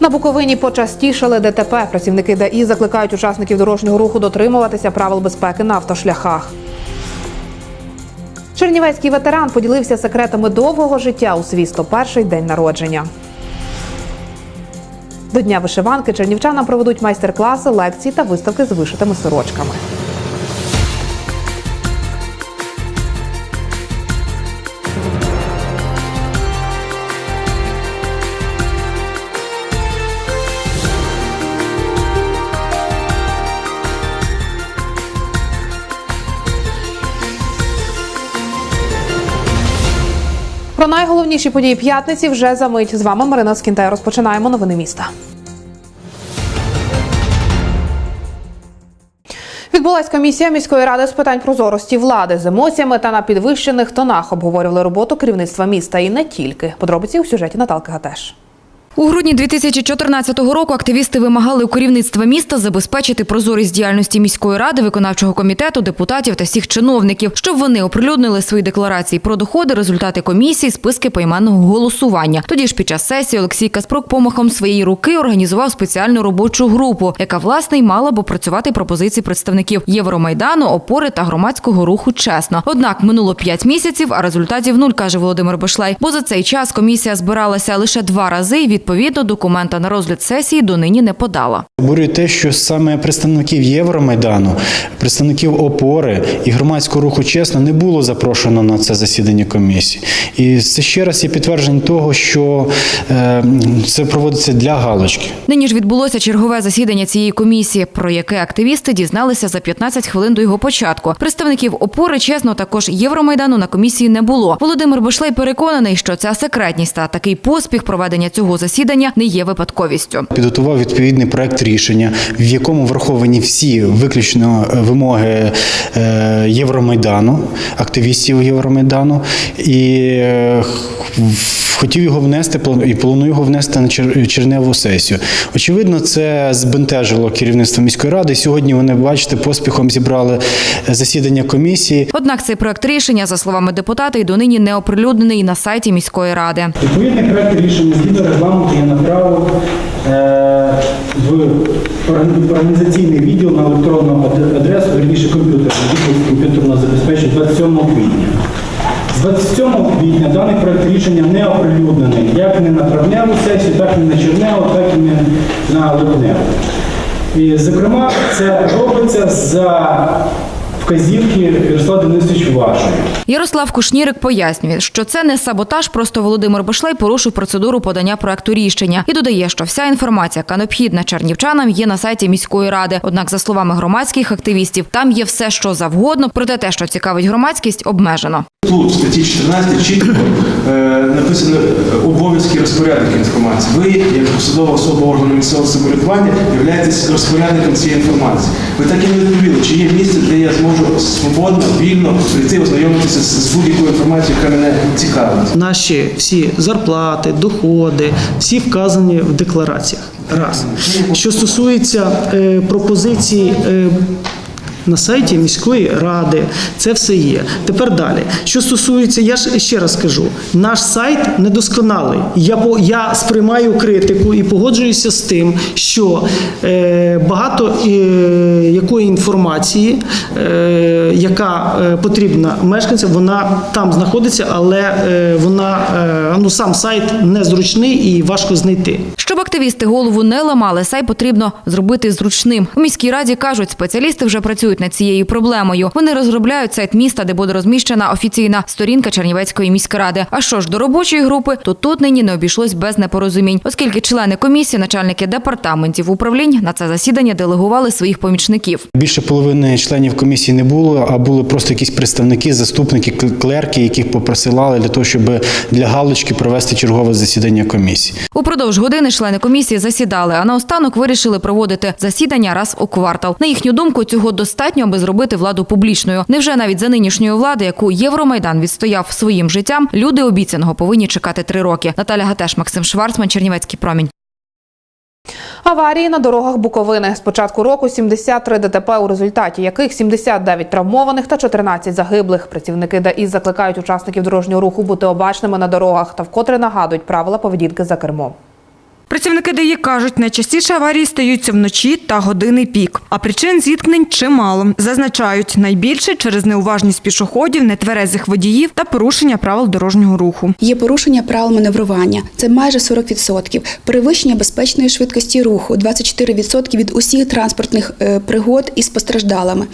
На Буковині почастішали ДТП. Працівники ДАІ закликають учасників дорожнього руху дотримуватися правил безпеки на автошляхах. Чернівецький ветеран поділився секретами довгого життя у свій 101-й день народження. До Дня вишиванки чернівчанам проведуть майстер-класи, лекції та виставки з вишитими сорочками. Про найголовніші події п'ятниці вже за мить. З вами Марина Скінтай. Розпочинаємо новини міста. Відбулась комісія міської ради з питань прозорості влади з емоціями та на підвищених тонах обговорювали роботу керівництва міста і не тільки. Подробиці у сюжеті Наталки Гатеш. У грудні 2014 року активісти вимагали у керівництва міста забезпечити прозорість діяльності міської ради, виконавчого комітету, депутатів та всіх чиновників, щоб вони оприлюднили свої декларації про доходи, результати комісії, списки поіменного голосування. Тоді ж під час сесії Олексій Каспрук помахом своєї руки організував спеціальну робочу групу, яка власне й мала б опрацювати пропозиції представників Євромайдану, опори та громадського руху чесно. Однак минуло п'ять місяців, а результатів нуль, каже Володимир Бешлей. Бо за цей час комісія збиралася лише два рази. і Відповідно, документа на розгляд сесії донині не подала. Обурює те, що саме представників Євромайдану, представників опори і громадського руху чесно не було запрошено на це засідання комісії. І це ще раз є підтвердження того, що е, це проводиться для галочки. Нині ж відбулося чергове засідання цієї комісії, про яке активісти дізналися за 15 хвилин до його початку. Представників опори, чесно, також Євромайдану на комісії не було. Володимир Бошлей переконаний, що ця секретність та такий поспіх проведення цього засідання не є випадковістю. Підготував відповідний проект рішення, в якому враховані всі виключно вимоги е, Євромайдану, активістів Євромайдану, і е, хотів його внести і планую його внести на чер- черневу сесію. Очевидно, це збентежило керівництво міської ради. Сьогодні вони, бачите, поспіхом зібрали засідання комісії. Однак цей проект рішення, за словами депутата, й донині не оприлюднений на сайті міської ради. Відповідний проект рішення згідно регламенту я направив е, в орган- організаційний відділ на електронну ад- адресу, верніше комп'ютерну, відділ комп'ютерного забезпечення 27 квітня. З 27 квітня даний проект рішення не оприлюднений як не на травневу сесію, так і на черневу, так і не на липневу. І, зокрема, це робиться за вказівки Ярослава Денисович вашої. Ярослав Кушнірик пояснює, що це не саботаж, просто Володимир Бошлей порушив процедуру подання проекту рішення і додає, що вся інформація, яка необхідна чернівчанам, є на сайті міської ради. Однак, за словами громадських активістів, там є все, що завгодно, проте те, що цікавить громадськість, обмежено. Тут в статті 14 чітко е, написано обов'язки розпорядника інформації. Ви, як посадова особа органу місцевого самоврядування, являєтесь розпорядником цієї інформації. Ви так і не відповіли, чи є місце, де я зможу свободно, вільно прийти ознайомитися з будь-якою інформацією, яка мене цікавить. Наші всі зарплати, доходи, всі вказані в деклараціях. Раз. Що стосується е, пропозицій. Е, на сайті міської ради це все є. Тепер далі. Що стосується, я ж ще раз скажу, наш сайт недосконалий. Я по я сприймаю критику і погоджуюся з тим, що е, багато е, якої інформації, е, яка е, потрібна мешканцям, вона там знаходиться, але е, вона е, ну сам сайт незручний і важко знайти. Щоб активісти голову не ламали, сайт потрібно зробити зручним. У міській раді кажуть, спеціалісти вже працюють над цією проблемою. Вони розробляють сайт міста, де буде розміщена офіційна сторінка Чернівецької міськради. А що ж до робочої групи, то тут нині не обійшлось без непорозумінь, оскільки члени комісії, начальники департаментів управлінь на це засідання делегували своїх помічників. Більше половини членів комісії не було, а були просто якісь представники, заступники, кл- клерки, яких попросилали для того, щоб для галочки провести чергове засідання комісії. Упродовж години члени комісії засідали, а наостанок вирішили проводити засідання раз у квартал. На їхню думку, цього достатньо, аби зробити владу публічною. Невже навіть за нинішньої влади, яку Євромайдан відстояв своїм життям, люди обіцяного повинні чекати три роки. Наталя Гатеш, Максим Шварцман, Чернівецький промінь. Аварії на дорогах Буковини. З початку року 73 ДТП, у результаті яких 79 травмованих та 14 загиблих. Працівники ДАІ закликають учасників дорожнього руху бути обачними на дорогах та вкотре нагадують правила поведінки за кермом. Працівники ДАІ кажуть, найчастіше аварії стаються вночі та години пік. А причин зіткнень чимало. Зазначають, найбільше через неуважність пішоходів, нетверезих водіїв та порушення правил дорожнього руху. Є порушення правил маневрування, це майже 40%. Перевищення безпечної швидкості руху 24% від усіх транспортних е, пригод із постраждалими,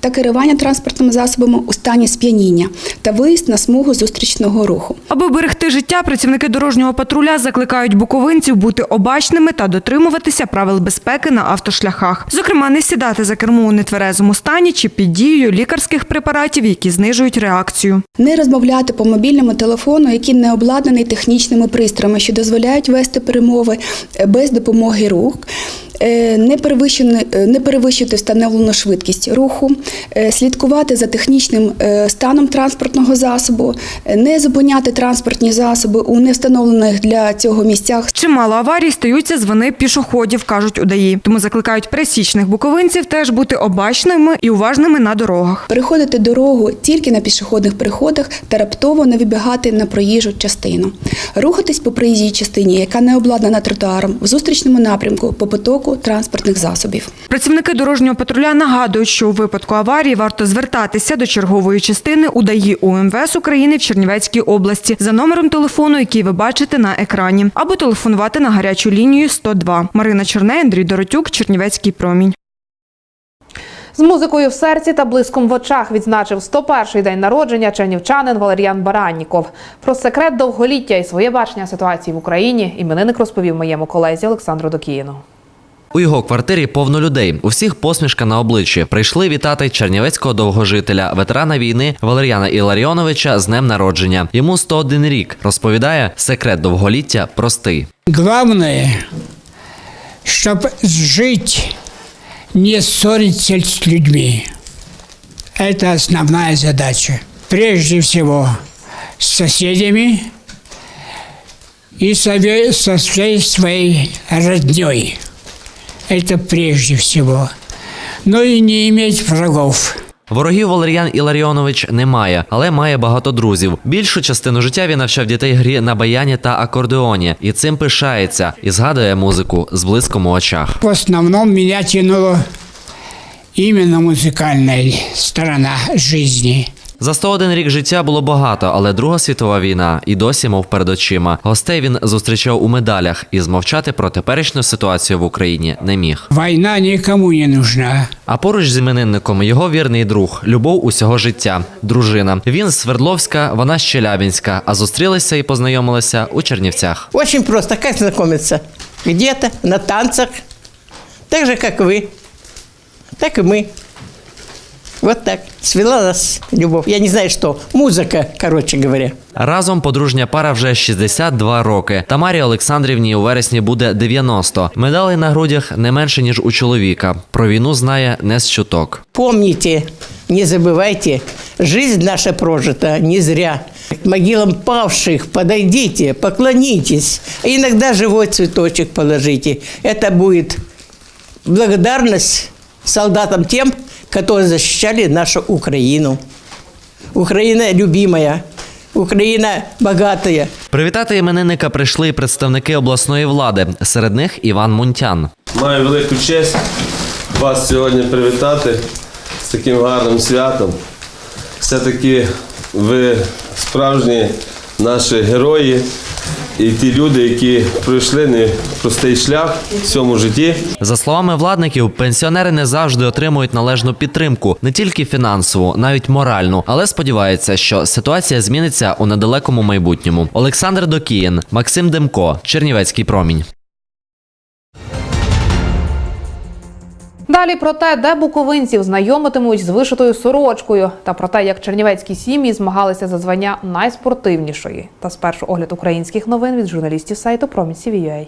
та керування транспортними засобами у стані сп'яніння та виїзд на смугу зустрічного руху. Аби берегти життя, працівники дорожнього патруля закликають буковинців бути обачними та дотримуватися правил безпеки на автошляхах. Зокрема, не сідати за кермо у нетверезому стані чи під дією лікарських препаратів, які знижують реакцію. Не розмовляти по мобільному телефону, який не обладнаний технічними пристроями, що дозволяють вести перемови е, без допомоги рук. Е, Не е, не перевищити встановлену швидкість руху, е, слідкувати за технічним станом транспортного засобу, не зупиняти транспортні засоби у невстановлених для цього місцях Чимало аварій стаються з вини пішоходів, кажуть у ДАІ. Тому закликають пересічних буковинців теж бути обачними і уважними на дорогах. переходити дорогу тільки на пішохідних переходах та раптово не вибігати на проїжджу частину. Рухатись по проїжджій частині, яка не обладнана тротуаром, в зустрічному напрямку по потоку транспортних засобів. Працівники дорожнього патруля нагадують, що у випадку аварії варто звертатися до чергової частини УДАІ УМВС України в Чернівецькій області за номером телефону, який ви бачите на екрані, або телефонувати на гарячу лінію 102. Марина Чорней, Андрій Доротюк, Чернівецький промінь. З музикою в серці та блиском в очах відзначив 101-й день народження чернівчанин Валеріан Баранніков. Про секрет довголіття і своє бачення ситуації в Україні іменинник розповів моєму колезі Олександру Докіїну. У його квартирі повно людей. У всіх посмішка на обличчі. Прийшли вітати чернівецького довгожителя, ветерана війни Валеріана Іларіоновича з днем народження. Йому 101 рік. Розповідає, секрет довголіття простий. Главное, чтобы жить, не ссориться с людьми. Это основная задача. Прежде всего с соседями и со, всей своей родней. Это прежде всего. Но и не иметь врагов. Ворогів Валеріан Іларіонович не має, але має багато друзів. Більшу частину життя він навчав дітей грі на баяні та акордеоні, і цим пишається і згадує музику з блиском у очах. В основном меня тянуло именно музыкальная сторона жизни. За 101 рік життя було багато, але Друга світова війна і досі мов перед очима. Гостей він зустрічав у медалях і змовчати про теперішню ситуацію в Україні не міг. Война никому не нужна. А поруч з іменинником його вірний друг, любов усього життя, дружина. Він з Свердловська, вона з Челябінська, а зустрілися і познайомилися у Чернівцях. Очень просто. Как знакомиться? Где-то, на танцах. Так же, как вы. Так и мы. Вот так. Свела нас любовь. Я не знаю, что. Музыка, короче говоря. Разом подружня пара вже 62 роки. Тамарі Олександрівні у вересні буде 90. Медалей на грудях не менше ніж у чоловіка. Про війну знає не з чуток. Помните, не забывайте, жизнь наша прожита не зря. К могилам павших подойдите, поклонитесь. Иногда живой цветочек положите. Это будет благодарность солдатам тем, которые защищали нашу Украину. Украина любимая, Украина богатая. Привітати іменинника прийшли і представники обласної влади. Серед них Іван Мунтян. Маю велику честь вас сьогодні привітати з таким гарним святом. Все-таки ви справжні наші герої і ті люди, які пройшли непростий шлях в цьому житті. За словами владників, пенсіонери не завжди отримують належну підтримку, не тільки фінансову, навіть моральну, але сподіваються, що ситуація зміниться у недалекому майбутньому. Олександр Докіїн, Максим Демко, Чернівецький промінь. Далі про те, де буковинців знайомитимуть з вишитою сорочкою, та про те, як чернівецькі сім'ї змагалися за звання найспортивнішої. Та спершу огляд українських новин від журналістів сайту Промінь.CVUA.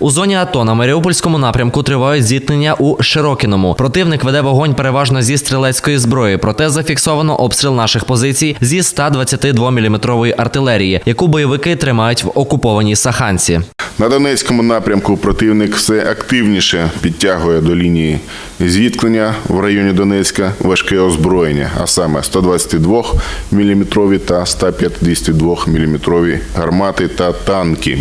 У зоні АТО на Маріупольському напрямку тривають зіткнення у Широкіному. Противник веде вогонь переважно зі стрілецької зброї, проте зафіксовано обстріл наших позицій зі 122 мм артилерії, яку бойовики тримають в окупованій Саханці. На Донецькому напрямку противник все активніше підтягує до лінії зіткнення в районі Донецька важке озброєння, а саме 122 мм та 152 мм гармати та танки.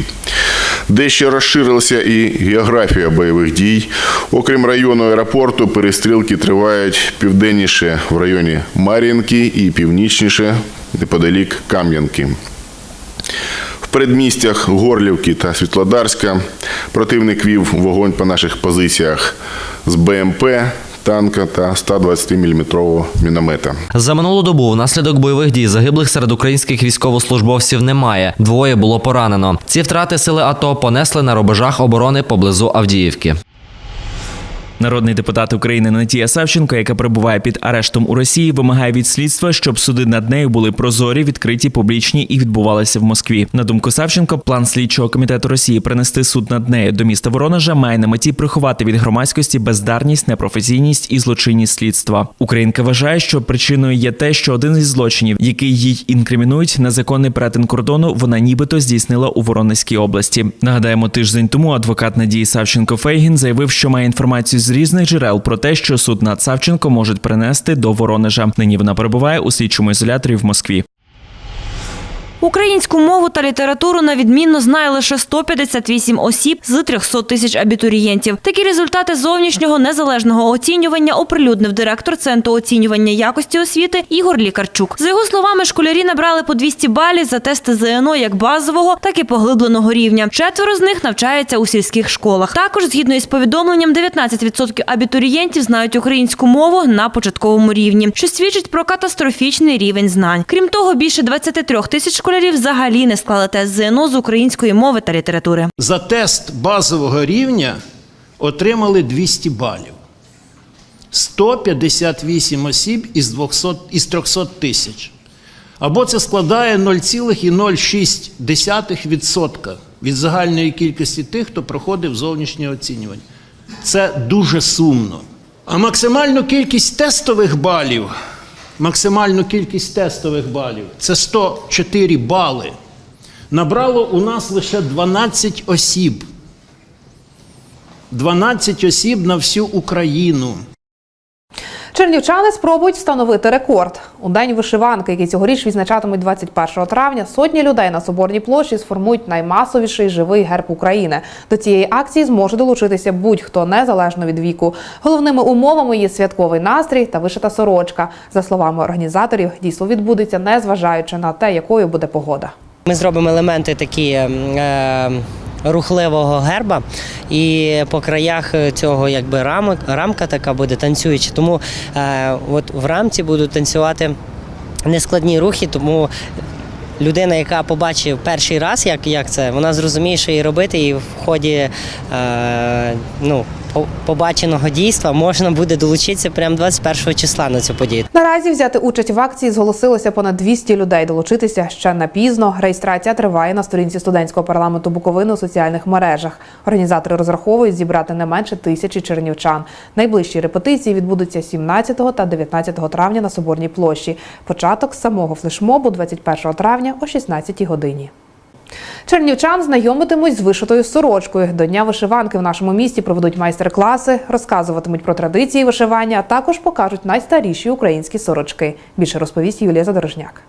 Дещо розширилася і географія бойових дій. Окрім району аеропорту, перестрілки тривають південніше в районі Мар'їнки і північніше неподалік Кам'янки. Передмістях Горлівки та Світлодарська противник вів вогонь по наших позиціях з БМП, танка та 120 мм міномета. За минулу добу внаслідок бойових дій загиблих серед українських військовослужбовців немає. Двоє було поранено. Ці втрати сили АТО понесли на рубежах оборони поблизу Авдіївки. Народний депутат України Натія Савченко, яка перебуває під арештом у Росії, вимагає від слідства, щоб суди над нею були прозорі, відкриті, публічні і відбувалися в Москві. На думку Савченко, план слідчого комітету Росії принести суд над нею до міста Воронежа має на меті приховати від громадськості бездарність, непрофесійність і злочинність слідства. Українка вважає, що причиною є те, що один із злочинів, який їй інкримінують, незаконний перетин кордону, вона нібито здійснила у Воронезькій області. Нагадаємо, тиждень тому адвокат Надії Савченко Фейгін заявив, що має інформацію з різних джерел про те, що суд над Савченко можуть принести до Воронежа. Нині вона перебуває у слідчому ізоляторі в Москві. Українську мову та літературу на відмінно знає лише 158 осіб з 300 тисяч абітурієнтів. Такі результати зовнішнього незалежного оцінювання оприлюднив директор Центру оцінювання якості освіти Ігор Лікарчук. За його словами, школярі набрали по 200 балів за тести ЗНО як базового, так і поглибленого рівня. Четверо з них навчаються у сільських школах. Також, згідно із повідомленням, 19% абітурієнтів знають українську мову на початковому рівні, що свідчить про катастрофічний рівень знань. Крім того, більше 23 тисяч школярів взагалі не склали тест ЗНО з української мови та літератури. За тест базового рівня отримали 200 балів. 158 осіб із, 200, із 300 тисяч. Або це складає 0,06% від загальної кількості тих, хто проходив зовнішнє оцінювання. Це дуже сумно. А максимальну кількість тестових балів, максимальну кількість тестових балів це 104 бали. Набрало у нас лише 12 осіб. 12 осіб на всю Україну. Чернівчани спробують встановити рекорд. У день вишиванки, який цьогоріч відзначатимуть 21 травня, сотні людей на Соборній площі сформують наймасовіший живий герб України. До цієї акції зможе долучитися будь-хто незалежно від віку. Головними умовами є святковий настрій та вишита сорочка. За словами організаторів, дійство відбудеться незважаючи на те, якою буде погода. Ми зробимо елементи такі е, рухливого герба, і по краях цього якби рамок, рамка така буде танцююча. Тому е, от в рамці будуть танцювати нескладні рухи, тому. Людина, яка побачив перший раз, як, як це, вона зрозуміє, що її робити, і в ході е, ну, побаченого дійства можна буде долучитися прямо 21 числа на цю подію. Наразі взяти участь в акції зголосилося понад 200 людей. Долучитися ще не пізно. Реєстрація триває на сторінці студентського парламенту Буковини у соціальних мережах. Організатори розраховують зібрати не менше тисячі чернівчан. Найближчі репетиції відбудуться 17 та 19 травня на Соборній площі. Початок самого флешмобу 21 травня о 16 годині. Чернівчан знайомитимуть з вишитою сорочкою. До дня вишиванки в нашому місті проведуть майстер-класи, розказуватимуть про традиції вишивання, а також покажуть найстаріші українські сорочки. Більше розповість Юлія Задорожняк.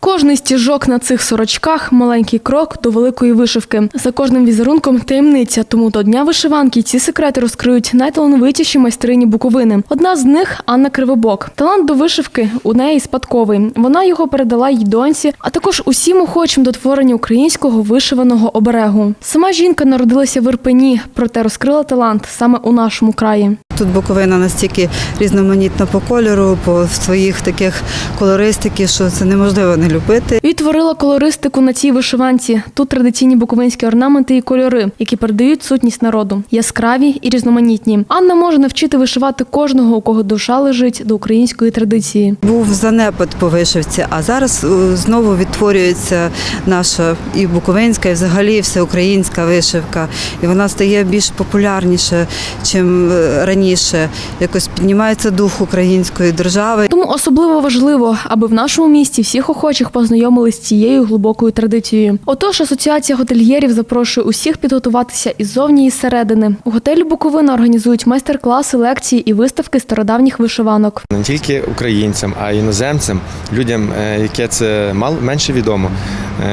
Кожний стіжок на цих сорочках маленький крок до великої вишивки. За кожним візерунком таємниця. Тому до дня вишиванки ці секрети розкриють найталановитіші майстрині Буковини. Одна з них Анна Кривобок. Талант до вишивки у неї спадковий. Вона його передала їй доньці, а також усім охочим до творення українського вишиваного оберегу. Сама жінка народилася в Ірпені, проте розкрила талант саме у нашому краї. Тут Буковина настільки різноманітна по кольору, по своїх таких колористики, що це неможливо не любити. Відтворила колористику на цій вишиванці. Тут традиційні буковинські орнаменти і кольори, які передають сутність народу, яскраві і різноманітні. Анна може навчити вишивати кожного, у кого душа лежить до української традиції. Був занепад по вишивці, а зараз е, знову відтворюється наша і буковинська, і взагалі всеукраїнська вишивка. І вона стає більш популярніше, чим е, раніше. сильніше, якось піднімається дух української держави. Тому особливо важливо, аби в нашому місті всіх охочих познайомились з цією глибокою традицією. Отож, асоціація готельєрів запрошує усіх підготуватися і ззовні, і зсередини. У готелі Буковина організують майстер-класи, лекції і виставки стародавніх вишиванок. не тільки українцям, а й іноземцям, людям, е, яке це мал менше відомо.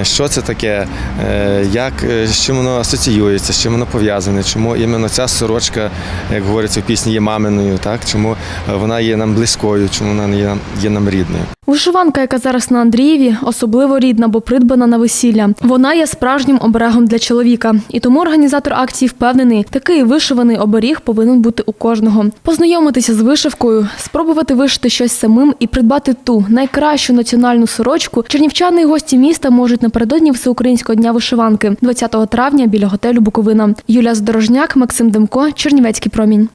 Е, Що це таке, е, як з чим воно асоціюється, з чим воно пов'язане, чому іменно ця сорочка, як говориться в пісні, є маминою, так чому е, вона є нам близькою, чому вона є є нам рідною. Вишиванка, яка зараз на Андрієві, особливо рідна, бо придбана на весілля. Вона є справжнім оберегом для чоловіка. І тому організатор акції впевнений, такий вишиваний оберіг повинен бути у кожного. Познайомитися з вишивкою, спробувати вишити щось самим і придбати ту найкращу національну сорочку. Чернівчани і гості міста можуть напередодні Всеукраїнського дня вишиванки 20 травня біля готелю Буковина. Юлія Здорожняк, Максим Демко, Чернівецький промінь.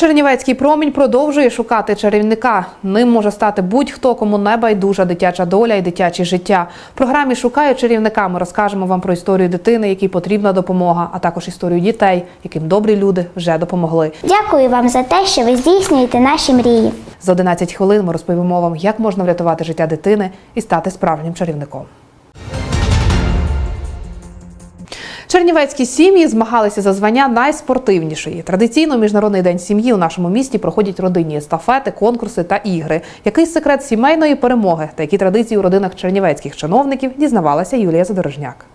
Чернівецький промінь продовжує шукати чарівника. Ним може стати будь-хто, кому не байдужа дитяча доля і дитяче життя. В програмі Шукаю чарівника. Ми розкажемо вам про історію дитини, якій потрібна допомога, а також історію дітей, яким добрі люди вже допомогли. Дякую вам за те, що ви здійснюєте наші мрії. За 11 хвилин ми розповімо вам, як можна врятувати життя дитини і стати справжнім чарівником. Чернівецькі сім'ї змагалися за звання найспортивнішої. Традиційно міжнародний день сім'ї у нашому місті проходять родинні естафети, конкурси та ігри. Який секрет сімейної перемоги та які традиції у родинах чернівецьких чиновників дізнавалася Юлія Задорожняк.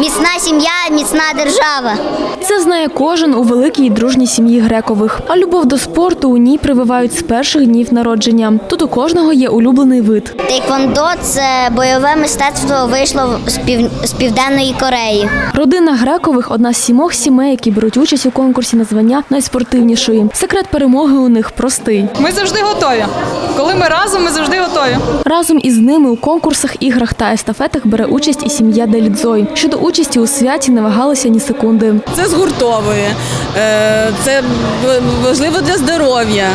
Міцна сім'я, міцна держава. Це знає кожен у великій дружній сім'ї грекових. А любов до спорту у ній прививають з перших днів народження. Тут у кожного є улюблений вид. Тейквондо це бойове мистецтво вийшло з, пів... з південної Кореї. Родина грекових одна з сімох сімей, які беруть участь у конкурсі на звання найспортивнішої. Секрет перемоги у них простий. Ми завжди готові. Коли ми разом, ми завжди готові. Разом із ними у конкурсах, іграх та естафетах бере участь і сім'я Делідзой. Щодо участі у святі не вагалися ні секунди. Це згуртовує, е, це важливо для здоров'я.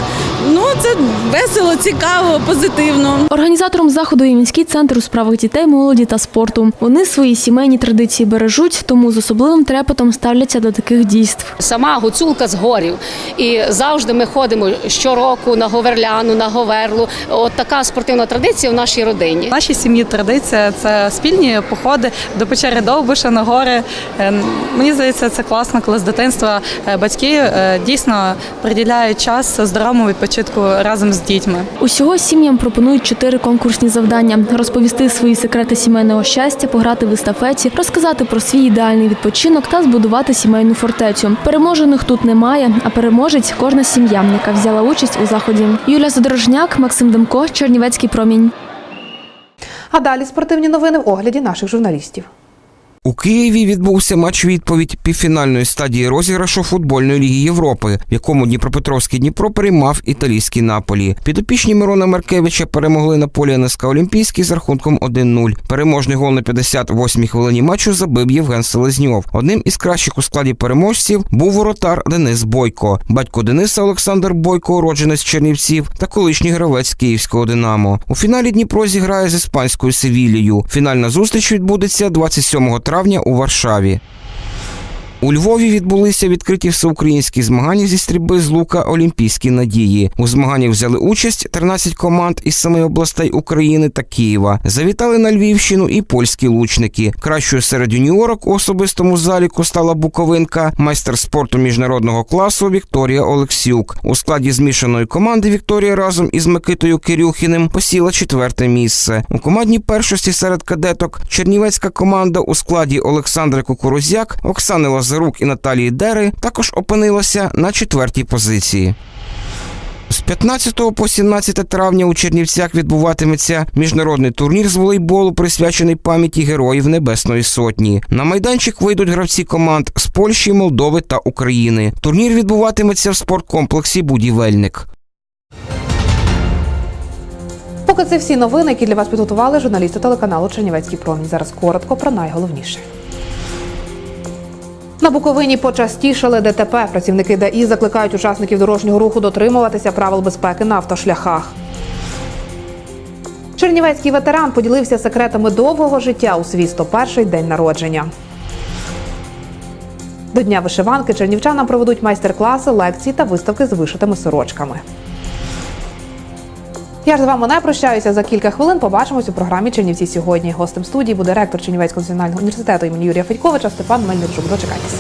Ну, це весело, цікаво, позитивно. Організатором заходу є міський центр у справах дітей, молоді та спорту. Вони свої сімейні традиції бережуть, тому з особливим трепетом ставляться до таких дійств. Сама гуцулка з горів. І завжди ми ходимо щороку на Говерляну, на Говерлу. От така спортивна традиція в нашій родині. В нашій сім'ї традиція це спільні походи до печери Довбиша на гори. Е, Мені здається, це класно, коли з дитинства е, батьки е, дійсно приділяють час здоровому відпочинку разом з дітьми. Усього сім'ям пропонують чотири конкурсні завдання: розповісти свої секрети сімейного щастя, пограти в естафеті, розказати про свій ідеальний відпочинок та збудувати сімейну фортецю. Переможених тут немає, а переможець кожна сім'я, яка взяла участь у заході. Юлія Задорожняк, Максим Демко, Чернівецький промінь. А далі спортивні новини в огляді наших журналістів. У Києві відбувся матч відповідь півфінальної стадії розіграшу футбольної ліги Європи, в якому Дніпропетровський Дніпро приймав італійський Наполі. Підопічні Мирона Маркевича перемогли на полі НСК Олімпійський з рахунком 1-0. Переможний гол на 58-й хвилині матчу забив Євген Селезньов. Одним із кращих у складі переможців був воротар Денис Бойко. Батько Дениса Олександр Бойко, уродженець Чернівців, та колишній гравець Київського Динамо. У фіналі Дніпро зіграє з іспанською Севілією. Фінальна зустріч відбудеться 27 травня у Варшаві. У Львові відбулися відкриті всеукраїнські змагання зі стрільби з лука Олімпійські надії. У змаганнях взяли участь 13 команд із семи областей України та Києва. Завітали на Львівщину і польські лучники. Кращою серед юніорок у особистому заліку стала буковинка, майстер спорту міжнародного класу Вікторія Олексюк. У складі змішаної команди Вікторія разом із Микитою Кирюхіним посіла четверте місце. У командній першості серед кадеток чернівецька команда у складі Олександра Кукурузяк, Оксани Лазарук і Наталії Дери також опинилася на четвертій позиції. З 15 по 17 травня у Чернівцях відбуватиметься міжнародний турнір з волейболу, присвячений пам'яті героїв Небесної Сотні. На майданчик вийдуть гравці команд з Польщі, Молдови та України. Турнір відбуватиметься в спорткомплексі Будівельник. Поки це всі новини, які для вас підготували журналісти телеканалу Чернівецький промінь. Зараз коротко про найголовніше. На Буковині почастішали ДТП. Працівники ДАІ закликають учасників дорожнього руху дотримуватися правил безпеки на автошляхах. Чернівецький ветеран поділився секретами довгого життя у свій 101-й день народження. До Дня вишиванки чернівчанам проведуть майстер-класи, лекції та виставки з вишитими сорочками. Я ж з вами не прощаюся. За кілька хвилин побачимось у програмі Чернівці сьогодні. Гостем студії буде ректор Чернівецького національного університету імені Юрія Федьковича Степан Мельничук. Дочекайтеся.